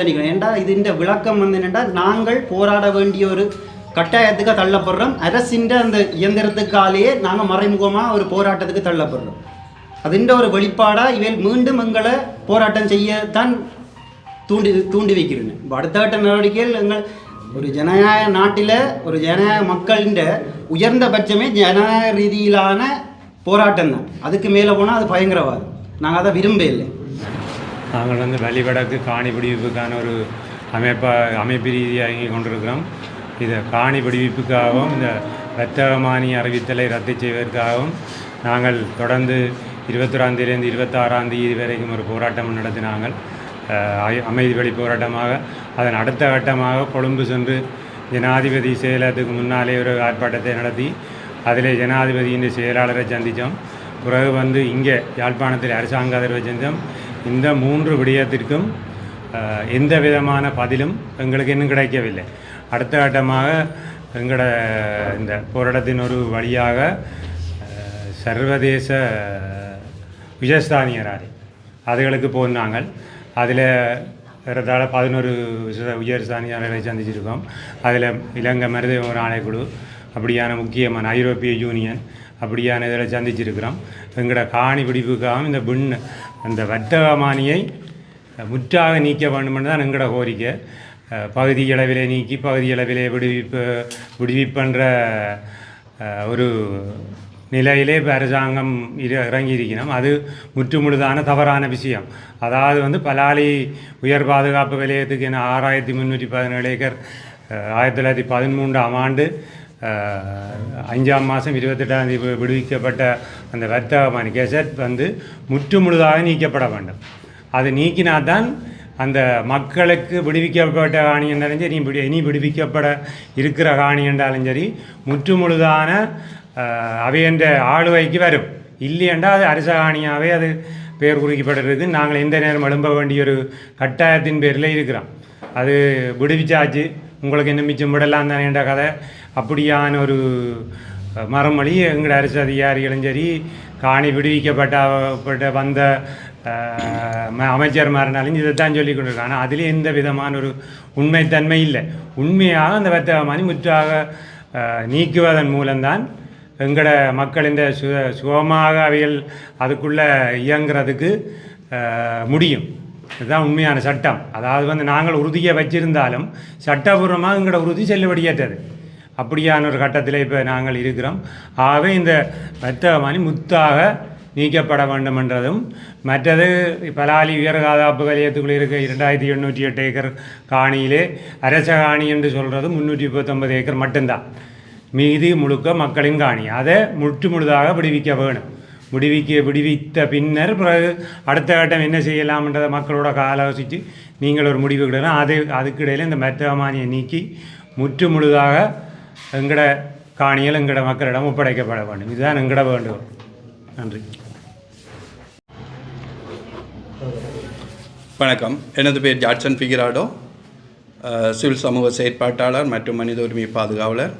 நினைக்கிறேன் ஏண்டா இதுன்ற விளக்கம் வந்து என்னென்னா நாங்கள் போராட வேண்டிய ஒரு கட்டாயத்துக்கு தள்ளப்படுறோம். அரசின் அந்த இயந்திரத்துக்காலேயே நாங்கள் மறைமுகமாக ஒரு போராட்டத்துக்கு தள்ளப்படுறோம். அதுன்ற ஒரு வெளிப்பாடாக இவள் மீண்டும் எங்களை போராட்டம் செய்யத்தான் தூண்டி தூண்டி வைக்கிறேன் இப்போ அடுத்த கட்ட நடவடிக்கைகள் எங்கள் ஒரு ஜனநாயக நாட்டில் ஒரு ஜனநாயக மக்களின் உயர்ந்த பட்சமே ஜனநாயக ரீதியிலான போராட்டம் தான் அதுக்கு மேலே போனால் அது பயங்கரவாதம். நாங்கள் அதை விரும்ப இல்லை. நாங்கள் வந்து வழிவடக்கு காணி பிடிவிப்புக்கான ஒரு அமைப்பா அமைப்பு ரீதியாக இயங்கிக் கொண்டிருக்கிறோம். இதை காணி பிடிவிப்புக்காகவும் இந்த வர்த்தகமானி அறிவித்தலை ரத்து செய்வதற்காகவும் நாங்கள் தொடர்ந்து இருபத்தொராம் தேதியிலிருந்து இருபத்தாறாம் தேதி வரைக்கும் ஒரு போராட்டம் நடத்தினாங்கள். அமைதி வழி போராட்டமாக அதன் அடுத்த கட்டமாக கொழும்பு சென்று ஜனாதிபதி செயலகத்துக்கு முன்னாலே ஒரு ஆர்ப்பாட்டத்தை நடத்தி அதிலே ஜனாதிபதியின் செயலாளரை சந்தித்தோம். பிறகு வந்து இங்கே யாழ்ப்பாணத்தில் அரசாங்க அதிர்வை செஞ்சோம் இந்த மூன்று விடயத்திற்கும் எந்த விதமான பதிலும் எங்களுக்கு இன்னும் கிடைக்கவில்லை. அடுத்த கட்டமாக எங்களோட இந்த போராட்டத்தின் ஒரு வழியாக சர்வதேச சர்வதேச உயர்ஸ்தானியராரி அதுகளுக்கு போனாங்கள் அதில் ஏறத்தாழ பதினோரு உயர்ஸ்தானியர்களை சந்திச்சிருக்கோம். அதில் இலங்கை மருத ஒரு ஆணைக்குழு அப்படியான முக்கியமான ஐரோப்பிய யூனியன் அப்படியான இதில் சந்திச்சிருக்கிறோம். எங்களோட காணி பிடிப்புக்காகவும் இந்த பின் அந்த வர்த்தகமானியை முற்றாக நீக்க வேண்டுமென்று தான் எங்களோட கோரிக்கை. பகுதி அளவிலே நீக்கி பகுதி அளவிலே விடுவிப்பு விடுவிப்புன்ற ஒரு நிலையிலே இப்போ அரசாங்கம் இரு இறங்கி அது முற்றுமுழுதான தவறான விஷயம். அதாவது வந்து பலாலி உயர் பாதுகாப்பு விலையத்துக்கு என ஆறாயிரத்தி முந்நூற்றி பதினேழு ஏக்கர் ஆயிரத்தி தொள்ளாயிரத்தி பதிமூன்றாம் ஆண்டு அஞ்சாம் மாதம் இருபத்தெட்டாம் தேதி விடுவிக்கப்பட்ட அந்த வர்த்தகமான கெசட் வந்து முற்று முழுதாக நீக்கப்பட வேண்டும் அது நீக்கினாதான் அந்த மக்களுக்கு விடுவிக்கப்பட்ட காணி என்றாலும் சரி இனி இனி விடுவிக்கப்பட இருக்கிற காணி என்றாலும் சரி முற்று முழுதான அவையன்ற ஆளுவைக்கு வரும் இல்லையென்றால் அது அரச காணியாகவே அது பெயர் குறிக்கப்பட்டிருக்கு நாங்கள் எந்த நேரம் எழும்ப வேண்டிய ஒரு கட்டாயத்தின் பேரில் இருக்கிறோம் அது விடுவிச்சாச்சு உங்களுக்கு என்ன மிச்சம் விடலாம் தானேன்ற கதை. அப்படியான ஒரு அஹ், மறுமொழி எங்களோட அரசு அதிகாரிகளும் சரி காணி விடுவிக்கப்பட்ட வந்த அமைச்சர் மாறினாலும் இதை இதைத்தான் சொல்லி கொண்டிருக்காங்க. ஆனால் அதிலே எந்த விதமான ஒரு உண்மைத்தன்மை இல்லை. உண்மையாக அந்த வர்த்தகமானி முற்றாக நீக்குவதன் மூலம்தான் எங்களோட மக்கள் இந்த சு சுகமாக அவைகள் அதுக்குள்ளே இயங்குறதுக்கு முடியும். இதுதான் உண்மையான சட்டம். அதாவது வந்து நாங்கள் உறுதியை வச்சிருந்தாலும் சட்டபூர்வமாக எங்களோட உறுதி செல்லுபடியேற்றது. அப்படியான ஒரு கட்டத்தில் இப்போ நாங்கள் இருக்கிறோம். ஆகவே இந்த வர்த்தகமானி முத்தாக நீக்கப்பட வேண்டும் என்றதும் மற்றது பலாலி உயர் காதாப்பு வலயத்துக்குள் இருக்க இரண்டாயிரத்தி எண்ணூற்றி எட்டு ஏக்கர் காணியிலே அரச காணி என்று சொல்கிறது முந்நூற்றி முப்பத்தொன்பது ஏக்கர் மட்டும்தான். மீதி முழுக்க மக்களின் காணி. அதை முற்று முழுதாக விடுவிக்க வேணும். விடுவிக்க விடுவித்த பின்னர் பிறகு அடுத்த கட்டம் என்ன செய்யலாம்ன்றதை மக்களோட ஆலோசித்து நீங்கள் ஒரு முடிவு கிடணும் அது அதுக்கு இடையில் இந்த மெத்தமானியை நீக்கி முற்று முழுதாக எங்கட காணிகள் எங்கட மக்களிடம் ஒப்படைக்கப்பட வேண்டும். இதுதான் எங்கட வேண்டுகோள். நன்றி. வணக்கம். எனது பேர் ஜாட்சன் ஃபிகிராடோ சிவில் சமூக செயற்பாட்டாளர் மற்றும் மனித உரிமை பாதுகாவலர்.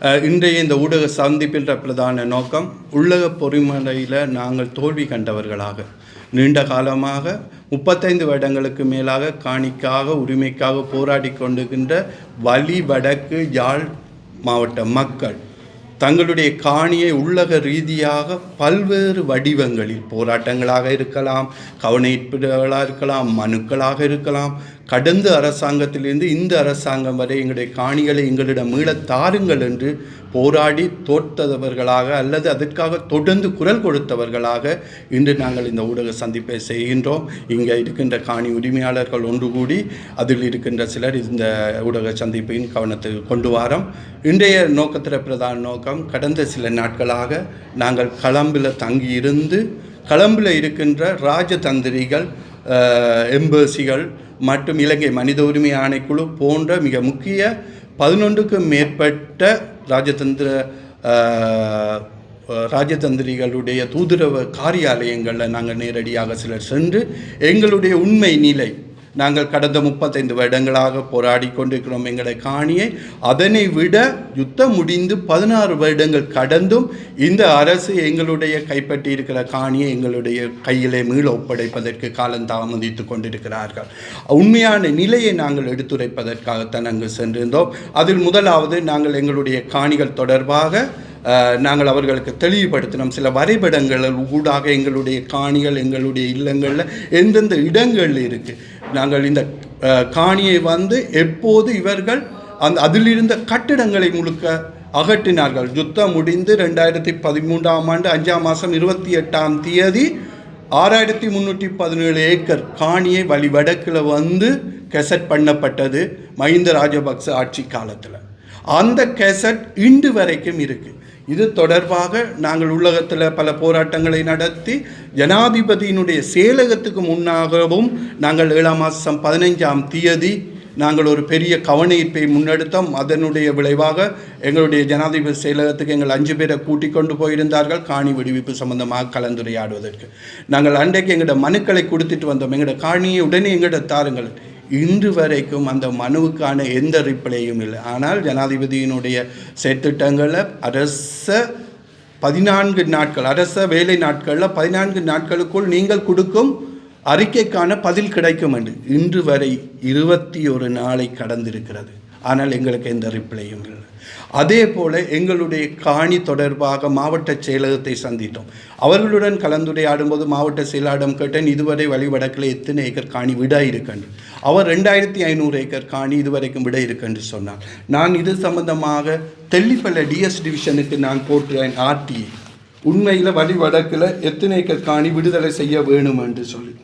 இன்றைய இந்த ஊடக சந்திப்பின்ற பிரதான நோக்கம் உள்ளக பொறிமுறையில் நாங்கள் தோல்வி கண்டவர்களாக நீண்ட காலமாக முப்பத்தைந்து வருடங்களுக்கு மேலாக காணிக்காக உரிமைக்காக போராடி கொண்டிருக்கின்ற வலி வடக்கு யாழ் மாவட்ட மக்கள் தங்களுடைய காணியை உள்ளக ரீதியாக பல்வேறு வடிவங்களில் போராட்டங்களாக இருக்கலாம் கவனிப்புகளாக இருக்கலாம் மனுக்களாக இருக்கலாம். கடந்த அரசாங்கத்திலிருந்து இந்த அரசாங்கம் வரை எங்களுடைய காணிகளை எங்களிடம் மீளத் தாருங்கள் என்று போராடி தோற்றவர்களாக அல்லது அதற்காக தொடர்ந்து குரல் கொடுத்தவர்களாக இன்று நாங்கள் இந்த ஊடக சந்திப்பை செய்கின்றோம். இங்கே இருக்கின்ற காணி உரிமையாளர்கள் ஒன்று கூடி அதில் இருக்கின்ற சிலர் இந்த ஊடக சந்திப்பின் கவனத்துக்கு கொண்டு வாரம். இன்றைய நோக்கத்தில் பிரதான நோக்கம் கடந்த சில நாட்களாக நாங்கள் களம்பில் தங்கியிருந்து களம்பில் இருக்கின்ற ராஜதந்திரிகள் எம்பசிகள் மற்றும் இலங்கை மனித உரிமை ஆணைக்குழு போன்ற மிக முக்கிய பதினொன்றுக்கும் மேற்பட்ட ராஜதந்திர ராஜதந்திரிகளுடைய தூதரவ காரியாலயங்களில் நாங்கள் நேரடியாக சிலர் சென்று எங்களுடைய உண்மை நிலை நாங்கள் கடந்த முப்பத்தைந்து வருடங்களாக போராடி கொண்டிருக்கிறோம். எங்களை காணியை அதனை விட யுத்தம் முடிந்து பதினாறு வருடங்கள் கடந்தும் இந்த அரசு எங்களுடைய கைப்பற்றி இருக்கிற காணியை எங்களுடைய கையிலே மீள ஒப்படைப்பதற்கு காலம் தாமதித்து கொண்டிருக்கிறார்கள். உண்மையான நிலையை நாங்கள் எடுத்துரைப்பதற்காகத்தான் அங்கு சென்றிருந்தோம். அதில் முதலாவது நாங்கள் எங்களுடைய காணிகள் தொடர்பாக நாங்கள் அவர்களுக்கு தெளிவுபடுத்தினோம். சில வரைபடங்கள் ஊடாக எங்களுடைய காணிகள் எங்களுடைய இல்லங்களில் எந்தெந்த இடங்கள் இருக்குது நாங்கள் இந்த காணியை வந்து எப்போது இவர்கள் அந்த அதிலிருந்த கட்டிடங்களை முழுக்க அகற்றினார்கள். யுத்தம் முடிந்து ரெண்டாயிரத்தி பதிமூன்றாம் ஆண்டு அஞ்சாம் மாதம் இருபத்தி எட்டாம் தேதி ஆறாயிரத்தி முந்நூற்றி பதினேழு ஏக்கர் காணியை வழி வடக்கில் வந்து கெசட் பண்ணப்பட்டது மஹிந்த ராஜபக்ச ஆட்சி காலத்தில். அந்த கெசட் இன்று வரைக்கும் இருக்குது இது தொடர்பாக நாங்கள் உலகத்தில் பல போராட்டங்களை நடத்தி ஜனாதிபதியினுடைய செயலகத்துக்கு முன்னாகவும் நாங்கள் ஏழாம் மாதம் பதினைஞ்சாம் தேதி நாங்கள் ஒரு பெரிய கவனஈர்ப்பை முன்னெடுத்தோம். அதனுடைய விளைவாக எங்களுடைய ஜனாதிபதி செயலகத்துக்கு எங்கள் அஞ்சு பேரை கூட்டிக் கொண்டு போயிருந்தார்கள். காணி விடுவிப்பு சம்பந்தமாக கலந்துரையாடுவதற்கு. நாங்கள் அன்றைக்கு எங்களோட மனுக்களை கொடுத்துட்டு வந்தோம். எங்களோட காணியை உடனே எங்கள்கிட்ட தாருங்கள். இன்று வரைக்கும் அந்த மனுவுக்கான எந்த ரிப்ளையும் இல்லை. ஆனால் ஜனாதிபதியினுடைய செயற்திட்டங்களை அரச பதினான்கு நாட்கள் அரச வேலை நாட்களில் பதினான்கு நாட்களுக்குள் நீங்கள் கொடுக்கும் அறிக்கைக்கான பதில் கிடைக்கும் என்று இன்று வரை இருபத்தி ஒரு நாளை கடந்திருக்கிறது. ஆனால் எங்களுக்கு எந்த ரிப்ளையும் இல்லை. அதே போல் எங்களுடைய காணி தொடர்பாக மாவட்ட செயலகத்தை சந்தித்தோம். அவர்களுடன் கலந்துரையாடும் போது மாவட்ட செயலாளரிடம் கேட்டேன் இதுவரை வழிவடக்கில் எத்தனை ஏக்கர் காணி விட இருக்கண்டு அவர் ரெண்டாயிரத்தி ஐநூறு ஏக்கர் காணி இதுவரைக்கும் விட இருக்கென்று சொன்னார். நான் இது சம்பந்தமாக தெல்லிப்பள்ள டிஎஸ் டிவிஷனுக்கு நான் போட்டுறேன் ஆர்டி உண்மையில் வழிவடக்கில் எத்தனை ஏக்கர் காணி விடுதலை செய்ய வேணும் என்று சொல்லி.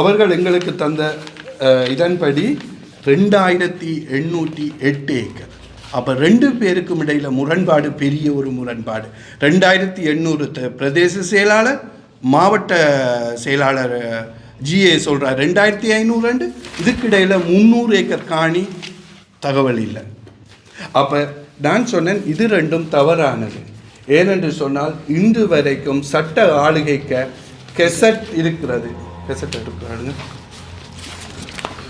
அவர்கள் எங்களுக்கு தந்த இதன்படி ரெண்டாயிரத்தி எண்ணூற்றி எட்டு ஏக்கர். அப்போ ரெண்டு பேருக்கும் இடையில் முரண்பாடு பெரிய ஒரு முரண்பாடு. ரெண்டாயிரத்தி எண்ணூறு த- பிரதேச செயலாளர் மாவட்ட செயலாளர் ஜிஏ சொல்கிறார் ரெண்டாயிரத்தி ஐநூறு இதுக்கு இடையில் முந்நூறு ஏக்கர் காணி தகவல் இல்லை. அப்போ நான் சொன்னேன் இது ரெண்டும் தவறானது. ஏனென்று சொன்னால் இன்று வரைக்கும் சட்ட ஆளுகைக்க கெசட் இருக்கிறது. கெசட் எடுக்கிறாருங்க.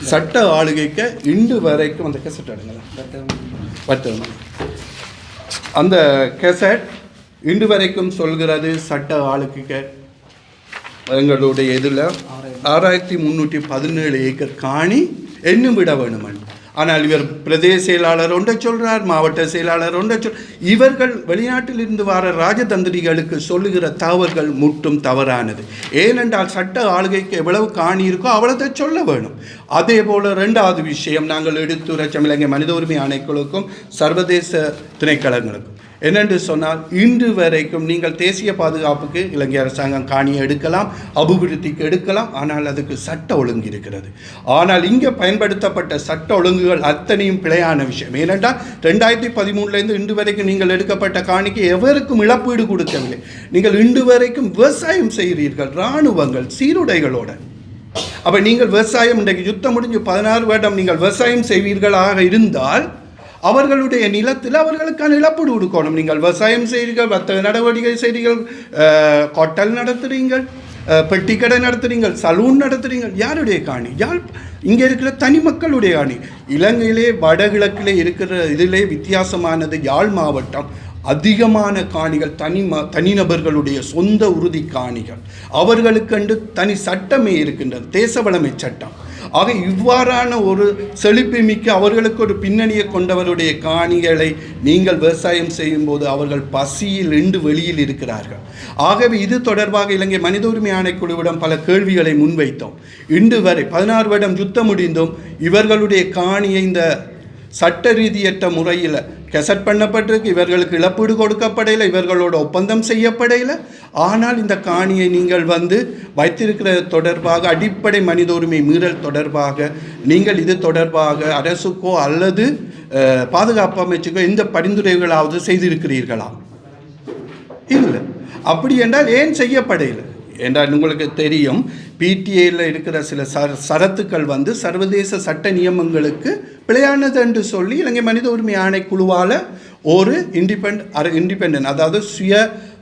சட்ட ஆளுகைக்க இன்று வரைக்கும் அந்த கெசட் எடுங்களேன் பத்து. அந்த கெசட் இன்று வரைக்கும் சொல்கிறது சட்ட ஆளுகைக்க எங்களுடைய இதில் ஆறாயிரத்தி முந்நூற்றி பதினேழு ஏக்கர் காணி என்னும் விட வேணுமன். ஆனால் இவர் பிரதேச செயலாளர் ஒன்றை சொல்கிறார் மாவட்ட செயலாளர் ஒன்றை சொல். இவர்கள் வெளிநாட்டில் இருந்து வர ராஜதந்திரிகளுக்கு சொல்லுகிற தவறுகள் முற்றும் தவறானது. ஏனென்றால் சட்ட ஆளுகைக்கு எவ்வளவு காணி இருக்கோ அவ்வளோதை சொல்ல வேணும். அதே போல் ரெண்டாவது விஷயம் நாங்கள் எடுத்துரைச்ச இலங்கை மனித உரிமை ஆணைக்குழுக்கும் சர்வதேச திணைக்களங்களுக்கும். என்னென்று சொன்னால் இன்று வரைக்கும் நீங்கள் தேசிய பாதுகாப்புக்கு இலங்கை அரசாங்கம் காணியை எடுக்கலாம் அபிவிருத்திக்கு எடுக்கலாம் ஆனால் அதுக்கு சட்ட ஒழுங்கு இருக்கிறது. ஆனால் இங்கே பயன்படுத்தப்பட்ட சட்ட ஒழுங்குகள் அத்தனையும் பிழையான விஷயம். ஏனென்றால் ரெண்டாயிரத்தி பதிமூணுலேருந்து இன்று வரைக்கும் நீங்கள் எடுக்கப்பட்ட காணிக்கு எவருக்கும் இழப்பீடு கொடுக்கவில்லை. நீங்கள் இன்று வரைக்கும் விவசாயம் செய்கிறீர்கள் இராணுவங்கள் சீருடைகளோட. அப்போ நீங்கள் விவசாயம் இன்றைக்கு யுத்தம் முடிஞ்சு பதினாறு வருடம் நீங்கள் விவசாயம் செய்வீர்களாக இருந்தால் அவர்களுடைய நிலத்தில் அவர்களுக்கான இழப்பீடு கொடுக்கணும். நீங்கள் விவசாயம் செய்கிறீர்கள் வர்த்தக நடவடிக்கை செய்கிறீர்கள் கொட்டல் நடத்துகிறீங்கள் பெட்டி கடை நடத்துறீங்கள் சலூன் நடத்துகிறீங்கள் யாருடைய காணி? யார் இங்கே இருக்கிற தனி மக்களுடைய காணி? இலங்கையிலே வடகிழக்கிலே இருக்கிற இதிலே வித்தியாசமானது யாழ் மாவட்டம். அதிகமான காணிகள் தனி ம தனிநபர்களுடைய சொந்த உறுதி காணிகள். அவர்களுக்கென்று தனி சட்டமே இருக்கின்றது. தேசவளமை சட்டம். ஆக இவ்வாறான ஒரு செழிப்பு மிக்க அவர்களுக்கு ஒரு பின்னணியை கொண்டவருடைய காணிகளை நீங்கள் விவசாயம் செய்யும்போது அவர்கள் பசியில் இன்று வெளியில் இருக்கிறார்கள். ஆகவே இது தொடர்பாக இலங்கை மனித உரிமை ஆணைக்குழுவிடம் பல கேள்விகளை முன்வைத்தோம். இன்று வரை பதினாறு வருடம் யுத்தம் முடிந்தும். இவர்களுடைய காணியை இந்த சட்ட ரீதியற்ற முறையில் கெசட் பண்ணப்பட்டிருக்கு இவர்களுக்கு இழப்பீடு கொடுக்கப்படையில் இவர்களோட ஒப்பந்தம் செய்யப்படையில். ஆனால் இந்த காணியை நீங்கள் வந்து வைத்திருக்கிறது தொடர்பாக அடிப்படை மனித உரிமை மீறல் தொடர்பாக நீங்கள் இது தொடர்பாக அரசுக்கோ அல்லது பாதுகாப்பு அமைச்சுக்கோ எந்த பரிந்துரைகளாவது செய்திருக்கிறீர்களா? இல்லை. அப்படி என்றால் ஏன் செய்யப்படையில்? என்றால் உங்களுக்கு தெரியும் பிடிஏயில் இருக்கிற சில சர சரத்துக்கள் வந்து சர்வதேச சட்ட நியமங்களுக்கு பிழையானது என்று சொல்லி இலங்கை மனித உரிமை ஆணைக்குழுவால் ஒரு இண்டிபெண்ட் அர இண்டிபெண்ட் அதாவது சுய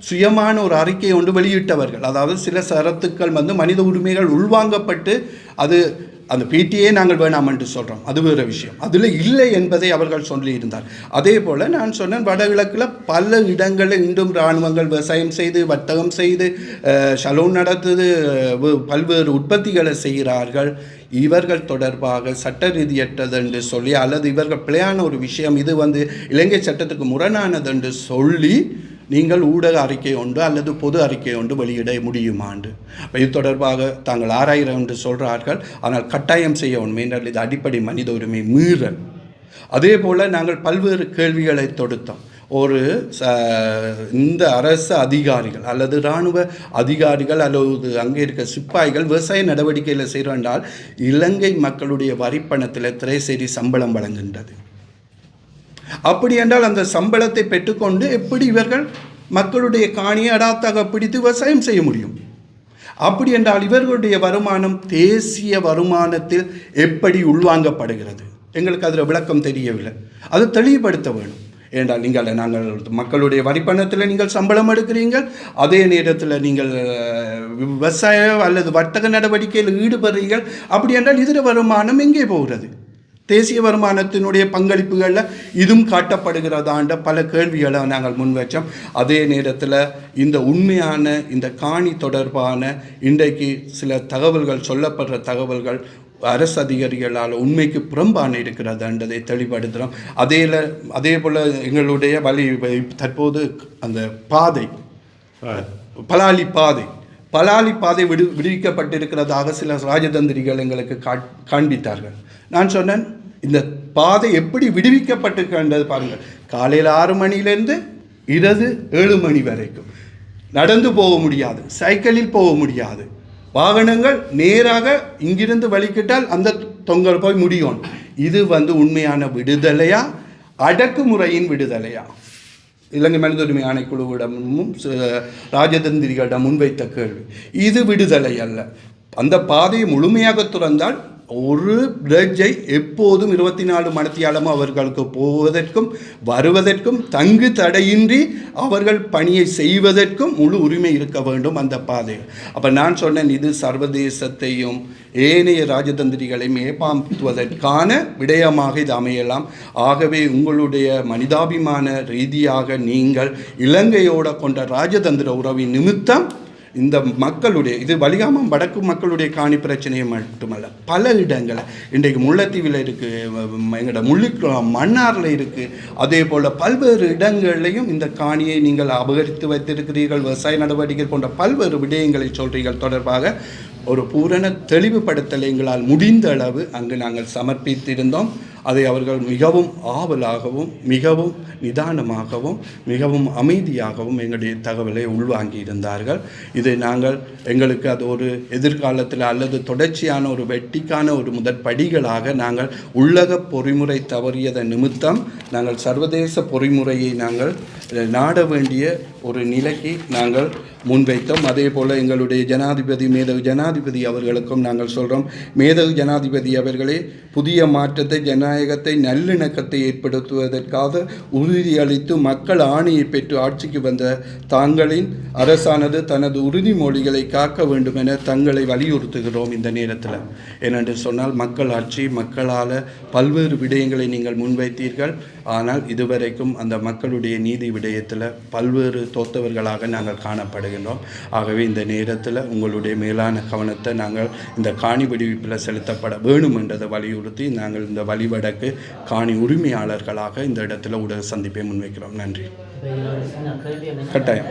சுயமான ஒரு அறிக்கையை ஒன்று வெளியிட்டவர்கள். அதாவது சில சரத்துக்கள் வந்து மனித உரிமைகள் உள்வாங்கப்பட்டு அது அந்த பிடியே நாங்கள் வேணாம் என்று சொல்கிறோம் அது வேறு விஷயம். அதில் இல்லை என்பதை அவர்கள் சொல்லியிருந்தார். அதே போல் நான் சொன்னேன் வடகிழக்கில் பல இடங்களில் இன்றும் இராணுவங்கள் விவசாயம் செய்து வர்த்தகம் செய்து ஷலோன் நடத்துது பல்வேறு உற்பத்திகளை செய்கிறார்கள். இவர்கள் தொடர்பாக சட்ட ரீதியற்றது என்று சொல்லி அல்லது இவர்கள் பிழையான ஒரு விஷயம் இது வந்து இலங்கை சட்டத்துக்கு முரணானது என்று சொல்லி நீங்கள் ஊடக அறிக்கை ஒன்று அல்லது பொது அறிக்கை ஒன்று வெளியிட முடியுமாண்டு? இது தொடர்பாக தாங்கள் ஆராயிரம் என்று சொல்கிறார்கள் ஆனால் கட்டாயம் செய்ய உண்மை என்றால் இது அடிப்படை மனித உரிமை மீறல். அதே போல் நாங்கள் பல்வேறு கேள்விகளை தொடுத்தோம். ஒரு ச இந்த அரசு அதிகாரிகள் அல்லது இராணுவ அதிகாரிகள் அல்லது அங்கே இருக்க சிப்பாய்கள் விவசாய நடவடிக்கையில் செய்கிறால் இலங்கை மக்களுடைய வரிப்பணத்தில் திரைசேரி சம்பளம் வழங்குகின்றது. அப்படி என்றால் அந்த சம்பளத்தை பெற்றுக்கொண்டு எப்படி இவர்கள் மக்களுடைய காணியை அடாத்தாக பிடித்து விவசாயம் செய்ய முடியும்? அப்படி என்றால் இவர்களுடைய வருமானம் தேசிய வருமானத்தில் எப்படி உள்வாங்கப்படுகிறது? எங்களுக்கு அதில் விளக்கம் தெரியவில்லை. அதை தெளிவுபடுத்த வேணும் ஏனென்றால் நீங்கள் நாங்கள் மக்களுடைய வரிப்பணத்தில் நீங்கள் சம்பளம் எடுக்கிறீங்கள் அதே நேரத்தில் நீங்கள் விவசாயம் விவசாய அல்லது வர்த்தக நடவடிக்கையில் ஈடுபடுறீர்கள். அப்படி என்றால் இதர வருமானம் எங்கே போகிறது? தேசிய வருமானத்தினுடைய பங்களிப்புகளில் இதுவும் காட்டப்படுகிறதாண்ட பல கேள்விகளை நாங்கள் முன்வச்சோம். அதே நேரத்தில் இந்த உண்மையான இந்த காணி தொடர்பான இன்றைக்கு சில தகவல்கள் சொல்லப்படுற தகவல்கள் அரசு அதிகாரிகளால் உண்மைக்கு புறம்பான இருக்கிறதுன்றதை தெளிவுபடுத்துகிறோம் அதே அதே போல் எங்களுடைய வழி தற்போது அந்த பாதை பலாலி பாதை பலாலி பாதை விடு விடுவிக்கப்பட்டிருக்கிறதாக சில ராஜதந்திரிகள் எங்களுக்கு காண்பித்தார்கள். நான் சொன்னேன் இந்த பாதை எப்படி விடுவிக்கப்பட்டிருக்கின்றது பாருங்கள். காலையில் ஆறு மணியிலேருந்து இரவு ஏழு மணி வரைக்கும். நடந்து போக முடியாது சைக்கிளில் போக முடியாது. வாகனங்கள் நேராக இங்கிருந்து வலிக்கிட்டால் அந்த தொங்கல் போய் முடியும். இது வந்து உண்மையான விடுதலையா? அடக்குமுறையின் விடுதலையா? இலங்கை மனித உரிமை ஆணைக்குழுவிடமும் ராஜதந்திரிகளிடம் முன்வைத்த கேள்வி. இது விடுதலை அல்ல. அந்த பாதையை முழுமையாக துறந்தால் ஒரு பிரஜை எப்போதும் இருபத்தி நாலு மணத்தியாலமும் அவர்களுக்கு போவதற்கும் வருவதற்கும் தங்கு தடையின்றி அவர்கள் பணியை செய்வதற்கும் முழு உரிமை இருக்க வேண்டும் அந்த பாதையில் அப்போ நான் சொன்னேன் இது சர்வதேசத்தையும் ஏனைய ராஜதந்திரிகளையும் ஏமாற்றுவதற்கான விடயமாக இது அமையலாம். ஆகவே உங்களுடைய மனிதாபிமான ரீதியாக நீங்கள் இலங்கையோட கொண்ட ராஜதந்திர உறவின் நிமித்தம் இந்த மக்களுடைய இது வலிகாமம் வடக்கு மக்களுடைய காணி பிரச்சனையை மட்டுமல்ல பல இடங்களில் இன்றைக்கு முல்லைத்தீவில் இருக்குது எங்களோட முள்ளிக்குளம் மன்னாரில் இருக்குது அதே போல் பல்வேறு இடங்கள்லையும் இந்த காணியை நீங்கள் அபகரித்து வைத்திருக்கிறீர்கள் விவசாய நடவடிக்கை போன்ற பல்வேறு விடயங்களை சொல்கிறீர்கள் தொடர்பாக ஒரு பூரண தெளிவுபடுத்தல் எங்களால் முடிந்த அளவு அங்கு நாங்கள் சமர்ப்பித்திருந்தோம். அதை அவர்கள் மிகவும் ஆவலாகவும் மிகவும் நிதானமாகவும் மிகவும் அமைதியாகவும் எங்களுடைய தகவலை உள்வாங்கி இருந்தார்கள் இதை நாங்கள் எங்களுக்கு அது ஒரு எதிர்காலத்தில் அல்லது தொடர்ச்சியான ஒரு வெட்டிக்கான ஒரு முதற்படிகளாக நாங்கள் உள்ளக பொறிமுறை தவறியதன் நிமித்தம் நாங்கள் சர்வதேச பொறிமுறையை நாங்கள் நாட வேண்டிய ஒரு நிலைக்கு நாங்கள் முன்வைத்தோம். அதே போல் எங்களுடைய ஜனாதிபதி மேதகு ஜனாதிபதி அவர்களுக்கும் நாங்கள் சொல்கிறோம் மேதகு ஜனாதிபதி அவர்களே புதிய மாற்றத்தை ஜனநாயகத்தை நல்லிணக்கத்தை ஏற்படுத்துவதற்காக உறுதியளித்து மக்கள் ஆணையை பெற்று ஆட்சிக்கு வந்த தாங்களின் அரசானது தனது உறுதிமொழிகளை காக்க வேண்டும் என தங்களை வலியுறுத்துகிறோம் இந்த நேரத்தில். ஏனென்று சொன்னால் மக்கள் ஆட்சி மக்களால் பல்வேறு விடயங்களை நீங்கள் முன்வைத்தீர்கள். ஆனால் இதுவரைக்கும் அந்த மக்களுடைய நீதி விடயத்தில் பல்வேறு தோத்தவர்களாக நாங்கள் காணப்படுகின்றோம். ஆகவே இந்த நேரத்தில் உங்களுடைய மேலான கவனத்தை நாங்கள் இந்த காணி விடுவிப்பில் செலுத்தப்பட வேணும் என்றதை வலியுறுத்தி நாங்கள் இந்த வழிவடக்கு காணி உரிமையாளர்களாக இந்த இடத்துல ஊடக சந்திப்பை முன்வைக்கிறோம். நன்றி. கட்டாயம்.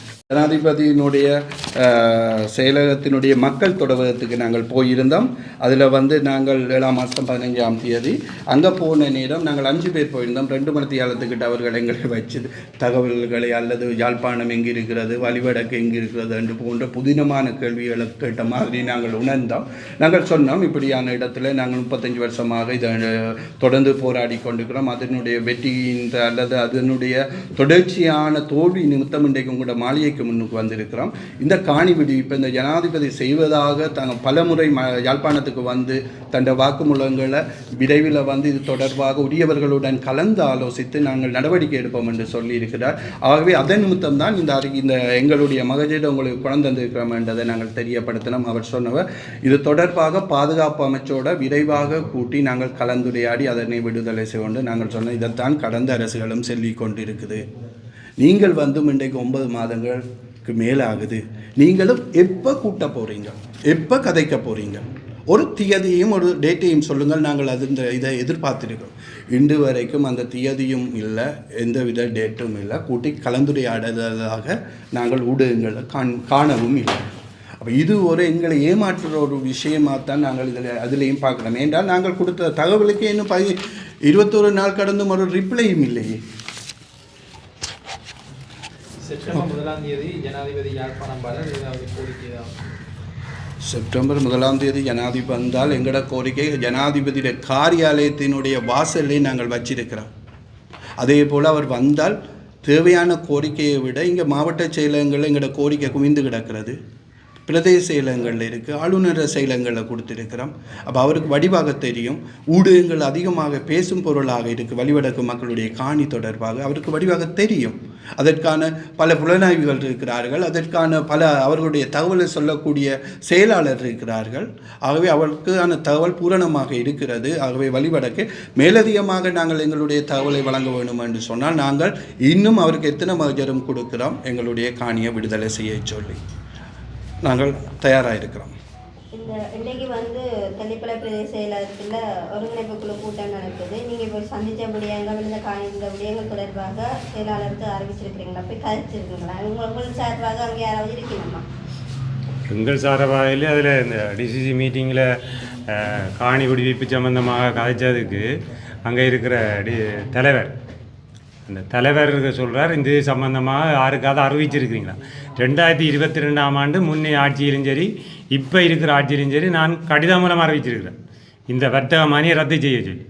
ஜனாதிபதியினுடைய செயலகத்தினுடைய மக்கள் தொடர்பகத்துக்கு நாங்கள் போயிருந்தோம். அதில் வந்து நாங்கள் ஏழாம் மாதம் பதினஞ்சாம் தேதி அங்கே போன நேரம் நாங்கள் அஞ்சு பேர் போயிருந்தோம். ரெண்டு மணி தியாலத்துக்கிட்ட அவர்கள் எங்களை வச்சு தகவல்களை அல்லது யாழ்ப்பாணம் எங்கே இருக்கிறது வழிவடக்கு எங்கே இருக்கிறது என்று போன்ற புதினமான கேள்விகளை கேட்ட மாதிரி நாங்கள் உணர்ந்தோம். நாங்கள் சொன்னோம் இப்படியான இடத்துல நாங்கள் முப்பத்தஞ்சு வருஷமாக இதை தொடர்ந்து போராடி கொண்டிருக்கிறோம். அதனுடைய வெற்றியின் அல்லது அதனுடைய தொடர்ச்சியான தோல்வி நிமித்தம் இன்றைக்கு உங்களோட மாளிகைக்கு முன்னுக்கு வந்திருக்கிறோம். இந்த காணி விடுவிப்பு இந்த ஜனாதிபதி செய்வதாக தாங்க பலமுறை ம யாழ்ப்பாணத்துக்கு வந்து தண்ட வாக்குமூலங்களை விரைவில் வந்து இது தொடர்பாக உரியவர்களுடன் கலந்து ஆலோசித்து நாங்கள் நடவடிக்கை எடுப்போம் என்று சொல்லியிருக்கிறார். ஆகவே அதன் நிமித்தம் தான் இந்த அறி இந்த எங்களுடைய மகஜீடு உங்களுக்கு குழந்தை வந்திருக்கிறோம் என்றதை நாங்கள் தெரியப்படுத்தினோம். அவர் சொன்னவர் இது தொடர்பாக பாதுகாப்பு அமைச்சோட விரைவாக கூட்டி நாங்கள் கலந்துரையாடி அதனை விடுதலை செய்வோம் நாங்கள் சொன்ன இதைத்தான் கடந்த அரசுகளும் சொல்லிக் கொண்டிருக்குது நீங்கள் வந்தும் இன்றைக்கு ஒன்பது மாதங்களுக்கு மேலே ஆகுது நீங்களும் எப்போ கூட்ட போகிறீங்க எப்போ கதைக்க போகிறீங்க ஒரு தியதியும் ஒரு டேட்டையும் சொல்லுங்கள். நாங்கள் அது இந்த இதை எதிர்பார்த்துருக்கோம் இன்று வரைக்கும் அந்த தியதியும் இல்லை எந்தவித டேட்டும் இல்லை. கூட்டி கலந்துரையாடுதலாக நாங்கள் ஊடகங்களை காண் காணவும் இல்லை. அப்போ இது ஒரு எங்களை ஏமாற்றுற ஒரு விஷயமாக தான் நாங்கள் இதில் அதுலேயும் பார்க்கலாம் ஏன்றால் நாங்கள் கொடுத்த தகவலுக்கு இன்னும் பதி இருபத்தோரு நாள் கடந்தும் ஒரு ரிப்ளையும் இல்லையே. செப்டம்பர் முதலாம் தேதி ஜனாதிபதி யாழ்ப்பாணம் ஏதாவது கோரிக்கை செப்டம்பர் முதலாம் தேதி ஜனாதிபதி வந்தால் எங்களோட கோரிக்கை? ஜனாதிபதியுடைய காரியாலயத்தினுடைய வாசலை நாங்கள் வச்சிருக்கிறோம். அதே போல் அவர் வந்தால் தேவையான கோரிக்கையை விட இங்கே மாவட்ட செயலகங்களில் எங்களோட கோரிக்கை குவிந்து கிடக்கிறது. பிரதேச செயலகங்களில் இருக்குது ஆளுநர் செயலகங்களில் கொடுத்துருக்கிறோம். அப்போ அவருக்கு வடிவாக தெரியும். ஊடகங்கள் அதிகமாக பேசும் பொருளாக இருக்குது வழிவடக்கு மக்களுடைய காணி தொடர்பாக. அவருக்கு வடிவாக தெரியும். அதற்கான பல புலனாய்வுகள் இருக்கிறார்கள். அதற்கான பல அவர்களுடைய தகவலை சொல்லக்கூடிய செயலாளர் இருக்கிறார்கள். ஆகவே அவருக்கான தகவல் பூரணமாக இருக்கிறது. ஆகவே வழிவடக்கு மேலதிகமாக நாங்கள் எங்களுடைய தகவலை வழங்க வேண்டும் என்று சொன்னால் நாங்கள் இன்னும் அவருக்கு எத்தனை மகஜரும் கொடுக்கிறோம்? எங்களுடைய காணியை விடுதலை செய்ய சொல்லி. நாங்கள் தயாராக இருக்கிறோம் இந்த இன்றைக்கு வந்து தெல்லிப்பளை பிரதேச செயலகத்தில் ஒருங்கிணைப்பு குழு கூட்டம் நடக்குது. நீங்கள் இப்போ சந்தித்த விடயங்கள் இந்த காணி இந்த விடயங்கள் தொடர்பாக செயலாளருக்கு அறிவிச்சிருக்கிறீங்களா? போய் கதைச்சிருக்கீங்களா உங்கள் உங்கள் சார்பாக அங்கே யாராவது இருக்கீங்கம்மா எங்கள் சாரபாயில் அதில் இந்த டிசிசி மீட்டிங்கில் காணி விடுவிப்பு சம்பந்தமாக கதைச்சதுக்கு அங்கே இருக்கிற டி தலைவர். அந்த தலைவர் சொல்கிறார் இந்த இது சம்பந்தமாக யாருக்காவது அறிவிச்சிருக்கிறீங்களா? ரெண்டாயிரத்தி இருபத்தி ரெண்டாம் ஆண்டு முன்னே ஆட்சியிலும் சரி இப்போ இருக்கிற ஆட்சியிலும் சரி நான் கடிதம் மூலம் அறிவிச்சிருக்கிறேன். இந்த வர்த்தக மணியை ரத்து செய்ய சொல்லி.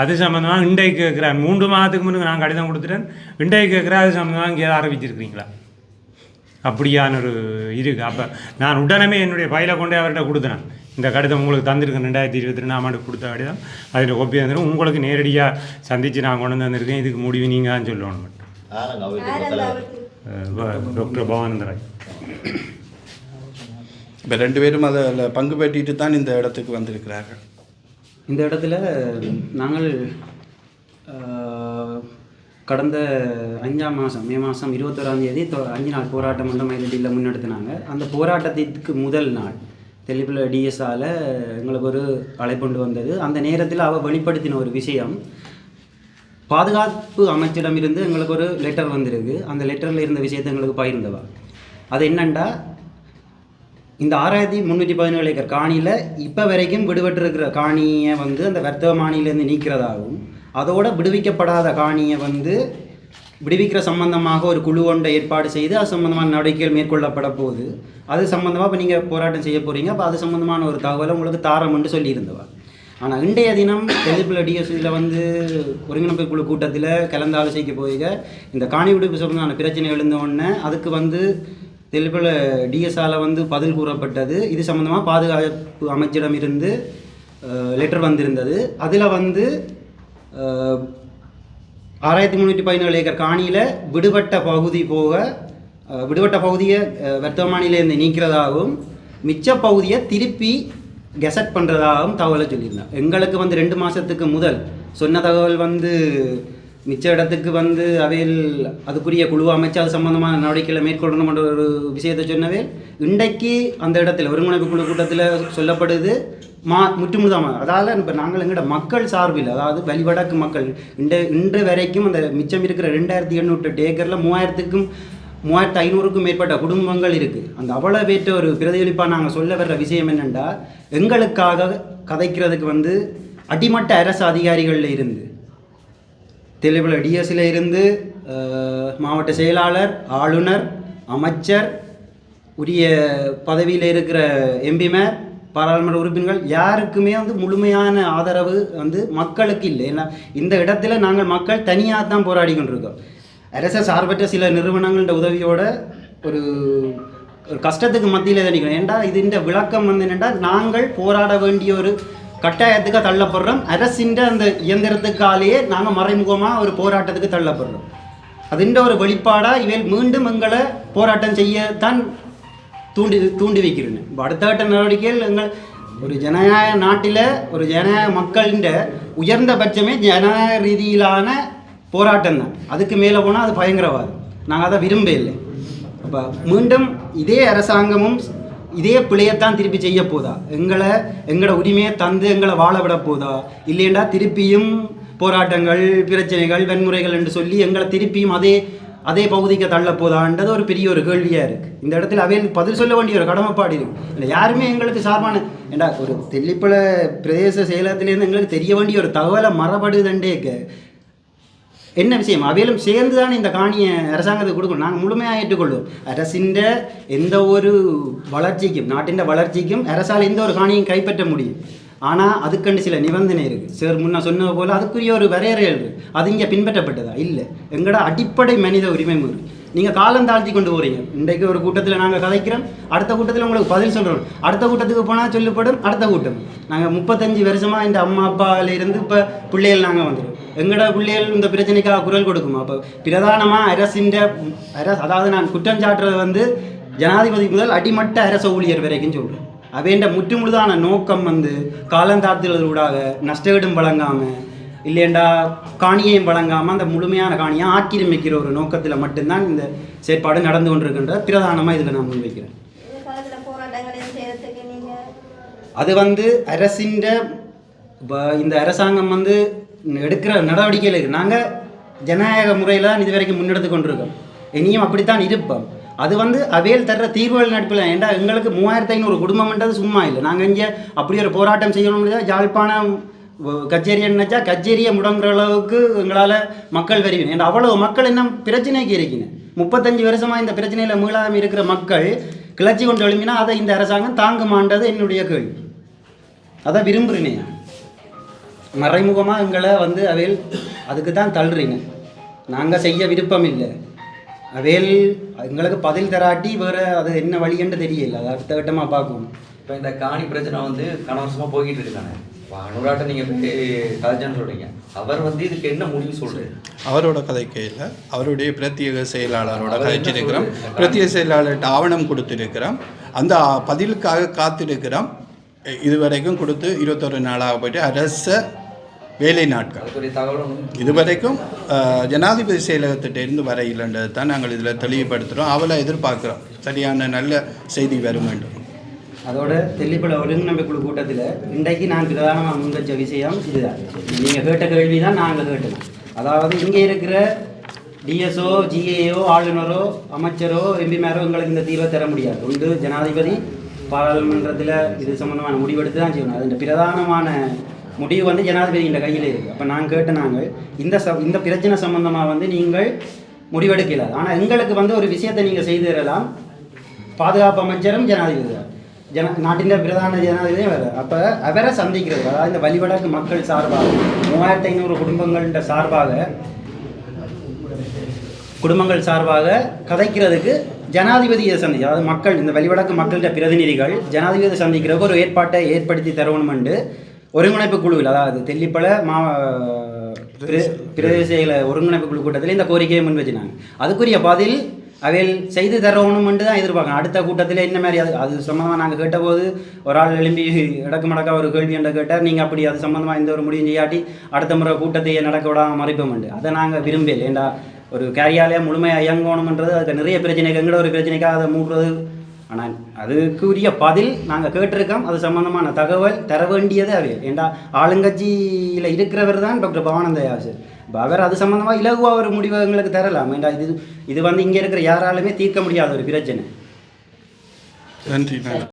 அது சம்மந்தமாக இன்றைக்கு கேட்குறேன் மூன்று மாதத்துக்கு முன்னுக்கு நான் கடிதம் கொடுத்துட்டேன். இன்றைக்கு கேட்குறேன் அது சம்மந்தமாக இங்கே அறிவிச்சிருக்கிறீங்களா? அப்படியான ஒரு இருக்கு அப்போ நான் உடனே என்னுடைய ஃபைலை கொண்டே அவர்கிட்ட கொடுத்தேன். இந்த கடிதம் உங்களுக்கு தந்திருக்கேன் ரெண்டாயிரத்தி இருபத்தி ரெண்டாம் ஆண்டு கொடுத்த கடிதம். அதில் கொப்பி வந்துடும் உங்களுக்கு நேரடியாக சந்தித்து நான் கொண்டு வந்திருக்கேன். இதுக்கு முடிவு நீங்கள் தான் சொல்லணும் மட்டும் டாக்டர் பவானந்தராய் இப்போ ரெண்டு பேரும் அதில் பங்கு பெற்றிட்டு தான் இந்த இடத்துக்கு வந்திருக்கிறார்கள். இந்த இடத்துல நாங்கள் கடந்த அஞ்சாம் மாதம் மே மாதம் இருபத்தோராம் தேதி அஞ்சு நாள் போராட்டம் வந்து மயிலடியில் முன்னெடுத்தினாங்க. அந்த போராட்டத்திற்கு முதல் நாள் தெளிப்பில் டிஎஸ்ஆல எங்களுக்கு ஒரு அழைப்புண்டு வந்தது. அந்த நேரத்தில் அவ வெளிப்படுத்தின ஒரு விஷயம் பாதுகாப்பு அமைச்சிடமிருந்து எங்களுக்கு ஒரு லெட்டர் வந்திருக்கு. அந்த லெட்டரில் இருந்த விஷயத்தை எங்களுக்கு பகிர்ந்தவா. அது என்னண்டா? இந்த ஆறாயிரத்தி முந்நூற்றி பதினேழு ஏக்கர் காணியில் இப்போ வரைக்கும் விடுபட்டிருக்கிற காணியை வந்து அந்த வர்த்தக மானியிலேருந்து நீக்கிறதாகவும் அதோட விடுவிக்கப்படாத காணியை வந்து விடுவிக்கிற சம்பந்தமாக ஒரு குழு ஒன்றை ஏற்பாடு செய்து அது சம்பந்தமான நடவடிக்கைகள் மேற்கொள்ளப்பட போகுது. அது சம்பந்தமாக இப்போ நீங்கள் போராட்டம் செய்ய போகிறீங்க அப்போ அது சம்பந்தமான ஒரு தகவலை உங்களுக்கு தாரம்னு சொல்லியிருந்தவா. ஆனால் இன்றைய தினம் எதிர்ப்புல டிஎஸ்சியில் வந்து ஒருங்கிணைப்பு குழு கூட்டத்தில் கலந்து ஆலோசிக்க போயிக இந்த காணி விடுப்பு சம்பந்தமான பிரச்சனை எழுந்த உடனே அதுக்கு வந்து தெலுப்பில் டிஎஸ்ஆல வந்து பதில் கூறப்பட்டது. இது சம்பந்தமாக பாதுகாப்பு அமைச்சிடம் இருந்து லெட்டர் வந்திருந்தது. அதில் வந்து ஆறாயிரத்தி முந்நூற்றி பதினேழு ஏக்கர் காணியில் விடுபட்ட பகுதி போக விடுபட்ட பகுதியை வர்த்தமானிலேருந்து நீக்கிறதாகவும் மிச்ச பகுதியை திருப்பி கெசட் பண்ணுறதாகவும் தகவலை சொல்லியிருந்தேன் எங்களுக்கு வந்து ரெண்டு மாதத்துக்கு முதல் சொன்ன தகவல் வந்து மிச்ச இடத்துக்கு வந்து அவையில் அதுக்குரிய குழு அமைச்சு அது சம்மந்தமான நடவடிக்கைகளை மேற்கொள்ளணும்ன்ற ஒரு விஷயத்தை சொன்னவே இன்றைக்கு அந்த இடத்துல ஒருங்கிணைப்பு குழு கூட்டத்தில் சொல்லப்படுது மா முற்றுமுழுதாம அதாவது இப்போ நாங்கள் எங்களோட மக்கள் சார்பில் அதாவது வழிவடக்கு மக்கள் இன்று இன்று வரைக்கும் அந்த மிச்சம் இருக்கிற ரெண்டாயிரத்தி எண்ணூற்று ஏக்கரில் மூவாயிரத்துக்கும் மூவாயிரத்து ஐநூறுக்கும் மேற்பட்ட குடும்பங்கள் இருக்குது அந்த அவ்வளோ பேற்ற ஒரு பிரதிபலிப்பாக நாங்கள் சொல்ல வர்ற விஷயம் என்னென்னா எங்களுக்காக கதைக்கிறதுக்கு வந்து அடிமட்ட அரசு அதிகாரிகளில் இருந்து தெளிவில் டிஎஸ்சியில் இருந்து மாவட்ட செயலாளர் ஆளுநர் அமைச்சர் உரிய பதவியில் இருக்கிற எம்பிமார் பாராளுமன்ற உறுப்பினர்கள் யாருக்குமே வந்து முழுமையான ஆதரவு வந்து மக்களுக்கு இல்லை. ஏன்னா இந்த இடத்துல நாங்கள் மக்கள் தனியாக தான் போராடி கொண்டிருக்கோம் அரச சார்பற்ற சில நிறுவனங்களோட உதவியோட ஒரு ஒரு கஷ்டத்துக்கு மத்தியில் இதை நிற்கிறோம். ஏன்டா இதுன்ற விளக்கம் வந்து என்னென்னா நாங்கள் போராட வேண்டிய ஒரு கட்டாயத்துக்கு தள்ளப்படுறோம். அரசின்ற அந்த இயந்திரத்துக்காலேயே நாங்கள் மறைமுகமாக ஒரு போராட்டத்துக்கு தள்ளப்படுறோம். அதுன்ற ஒரு வெளிப்பாடாக இவையில் மீண்டும் எங்களை போராட்டம் செய்யத்தான் தூண்டி தூண்டி வைக்கிறேன் இப்போ அடுத்த கட்ட நடவடிக்கைகள் எங்கள் ஒரு ஜனநாயக நாட்டில் ஒரு ஜனநாயக மக்களின் உயர்ந்தபட்சமே ஜனநாயக ரீதியிலான போராட்டம் தான். அதுக்கு மேலே போனால் அது பயங்கரவாதம். நாங்கள் அதை விரும்ப இல்லை. அப்போ மீண்டும் இதே அரசாங்கமும் இதே பிழையத்தான் திருப்பி செய்ய போதா? எங்களை எங்களோட உரிமையை தந்து எங்களை வாழ விட போதா? இல்லைண்டா திருப்பியும் போராட்டங்கள் பிரச்சனைகள் வன்முறைகள் என்று சொல்லி எங்களை திருப்பியும் அதே அதே பகுதிக்கு தள்ள போதான்றது ஒரு பெரிய ஒரு கேள்வியாக இருக்குது இந்த இடத்துல அவையில் பதில் சொல்ல வேண்டிய ஒரு கடமைப்பாடு இருக்கு. இல்லை யாருமே எங்களுக்கு சார்பான ஏண்டா ஒரு தெல்லிப்பள பிரதேச செயலகத்திலேருந்து எங்களுக்கு தெரிய வேண்டிய ஒரு தகவலை மரபடுதண்டேக்க என்ன விஷயம்? அவையிலும் சேர்ந்து தான் இந்த காணியை அரசாங்கத்துக்கு கொடுக்கணும்? நாங்கள் முழுமையாக ஏற்றுக்கொள்வோம். அரசின் எந்த ஒரு வளர்ச்சிக்கும் நாட்டின் வளர்ச்சிக்கும் அரசால் எந்த ஒரு காணியும் கைப்பற்ற முடியும். ஆனால் அதுக்கண்டு சில நிபந்தனை இருக்குது சார் முன்ன சொன்னது போல் அதுக்குரிய ஒரு வரையறை இருக்குது அது இங்கே பின்பற்றப்பட்டதா? இல்லை. எங்களோட அடிப்படை மனித உரிமை முறை நீங்கள் காலம் தாழ்த்தி கொண்டு போகிறீங்க இன்றைக்கு ஒரு கூட்டத்தில் நாங்கள் கதைக்கிறோம். அடுத்த கூட்டத்தில் உங்களுக்கு பதில் சொல்கிறோம் அடுத்த கூட்டத்துக்கு போனால் சொல்லப்படும் அடுத்த கூட்டம். நாங்கள் முப்பத்தஞ்சு வருஷமாக இந்த அம்மா அப்பாவிலேருந்து இப்போ பிள்ளைகள் நாங்கள் வந்துடும் எங்களோட பிள்ளைகள் இந்த பிரச்சனைக்காக குரல் கொடுக்குமா? அப்போ பிரதானமாக அரசின் அரசு அதாவது நான் குற்றம் சாட்டுறது வந்து ஜனாதிபதி முதல் அடிமட்ட அரச ஊழியர் வரைக்கும் சொல்கிறேன் அவைண்ட முற்றுமுழுதான நோக்கம் வந்து காலந்தாழ்த்துவதூடாக நஷ்டஈடும் வழங்காமல் இல்லையண்டா காணியையும் வழங்காமல் அந்த முழுமையான காணியை ஆக்கிரமிக்கிற ஒரு நோக்கத்தில் மட்டும்தான் இந்த செயற்பாடு நடந்து கொண்டிருக்கின்ற பிரதானமாக இதில் நான் முன்வைக்கிறேன். அது வந்து அரசின் இந்த அரசாங்கம் வந்து எடுக்கிற நடவடிக்கைகள் நாங்கள் ஜனநாயக முறையில் தான் இதுவரைக்கும் முன்னெடுத்து கொண்டிருக்கோம். இனியும் அப்படித்தான் இருப்போம். அது வந்து அவையில் தர்ற தீர்வுகள் நட்பில் ஏண்டா எங்களுக்கு மூவாயிரத்து ஐநூறு குடும்பம்ன்றது சும்மா இல்லை. நாங்கள் இங்கே அப்படி ஒரு போராட்டம் செய்யணும்னு யாழ்ப்பாணம் கச்சேரி நினச்சா கச்சேரியை முடங்குற அளவுக்கு எங்களால் மக்கள் வருவீங்க ஏன்னா அவ்வளவு மக்கள் இன்னும் பிரச்சனைக்கு இருக்கீங்க முப்பத்தஞ்சு வருஷமாக இந்த பிரச்சனையில் மீளாமல் இருக்கிற மக்கள் கிளர்ச்சி கொண்டு எழுப்பினா அதை இந்த அரசாங்கம் தாங்குமான்றது என்னுடைய கேள்வி. அதை விரும்புகிறேனே மறைமுகமாக எங்களை வந்து அவையில் அதுக்கு தான் தள்ளுறீங்க. நாங்கள் செய்ய விருப்பம் இல்லை அவையில் எங்களுக்கு பதில் தராட்டி வேறு அது என்ன வழின்னு தெரியல. அது அடுத்த கட்டமாக பார்க்கணும் இப்போ இந்த காணி பிரச்சனை வந்து கனவசமாக போய்கிட்டு இருக்காங்க இப்போ அனுராட்ட நீங்கள் கதைச்சேன்னு சொல்கிறீங்க அவர் வந்து இதுக்கு என்ன முடிவு சொல்கிறாரு அவரோட கதைக்கையில் அவருடைய பிரத்யேக செயலாளரோட கதைச்சிருக்கிறோம்? பிரத்யேக செயலாளர்கிட்ட ஆவணம் கொடுத்திருக்கிறோம். அந்த பதிலுக்காக காத்திருக்கிறோம். இதுவரைக்கும் கொடுத்து இருபத்தொரு நாளாக போயிட்டு அரச வேலை நாட்கள். இதுவரைக்கும் ஜனாதிபதி செயலகத்திட்ட இருந்து வர இல்லைன்றது தான் நாங்கள் இதில் தெளிவுபடுத்துகிறோம் அவளை எதிர்பார்க்குறோம். சரியான நல்ல செய்தி வரும் வேண்டும் அதோட தெல்லிப்பள ஒருங்கிணைப்பு குழு கூட்டத்தில். இன்றைக்கு நான் பிரதானமாக முன்வச்ச விஷயம் இதுதான். நீங்கள் கேட்ட கேள்வி தான் நாங்கள் கேட்டோம். அதாவது இங்கே இருக்கிற டிஎஸ்ஓ ஜிஏஓ ஆளுநரோ அமைச்சரோ எம்பிமாரோ எங்களுக்கு இந்த தீர்வை தர முடியாது. ஒன்று ஜனாதிபதி பாராளுமன்றத்தில் இது சம்பந்தமான முடிவெடுத்து தான் செய்யணும். அது இந்த பிரதானமான முடிவு வந்து ஜனாதிபதியின் கையில் இருக்குது அப்போ நான் கேட்ட நாங்கள் இந்த ச இந்த பிரச்சனை சம்பந்தமாக வந்து நீங்கள் முடிவெடுக்கல. ஆனால் எங்களுக்கு வந்து ஒரு விஷயத்தை நீங்கள் செய்து தரலாம் பாதுகாப்பு அமைச்சரும் ஜனாதிபதி தான். ஜன நாட்டின் பிரதான ஜனாதிபதியும் வேறு அப்போ அவரை சந்திக்கிறது அதாவது இந்த வழிவடக்கு மக்கள் சார்பாக மூவாயிரத்தி ஐநூறு குடும்பங்கள்ன்ற சார்பாக குடும்பங்கள் சார்பாக கதைக்கிறதுக்கு ஜனாதிபதியை சந்தி அதாவது மக்கள் இந்த வழிவடக்கு மக்கள்கிட்ட பிரதிநிதிகள் ஜனாதிபதி சந்திக்கிறதுக்கு ஒரு ஏற்பாட்டை ஏற்படுத்தி தரணுமெண்டு. ஒருங்கிணைப்பு குழுவில் அதாவது தெல்லிப்பல மா பிர- ஒருங்கிணைப்பு குழு கூட்டத்தில் இந்த கோரிக்கையை முன் வச்சினாங்க அதுக்குரிய பதில் அவையில் செய்து தரணுமென்று தான் எதிர்பார்க்கணும் அடுத்த கூட்டத்தில் என்ன மாதிரி அது அது சம்மந்தமாக நாங்கள் கேட்டபோது ஒரு ஆள் எழும்பி இடக்கு மடக்கா ஒரு கேள்வி என்ற கேட்டால் நீங்கள் அப்படி அது சம்மந்தமாக எந்த ஒரு முடியும் செய்யாட்டி அடுத்த முறை கூட்டத்தையே நடக்க விடாமல் மறைப்போம்ண்டு அதை நாங்கள் விரும்பல ஏண்டா ஒரு கேரியாலே முழுமையாக இயங்கணும்ன்றது அதுக்கு நிறைய பிரச்சனைக்கு எங்கட ஒரு பிரச்சனைக்காக அதை மூடுறது ஆனால் அதுக்குரிய பதில் நாங்கள் கேட்டிருக்கோம். அது சம்மந்தமான தகவல் தர வேண்டியது அவை ஏண்டா ஆளுங்கட்சியில் இருக்கிறவர் தான் டாக்டர் பவானந்த யாசர் இப்போ அவர் அது சம்மந்தமாக இலகுவாக ஒரு முடிவு எங்களுக்கு தரலாம். ஏண்டா இது இது வந்து இங்கே இருக்கிற யாராலுமே தீர்க்க முடியாத ஒரு பிரச்சனை. நன்றி.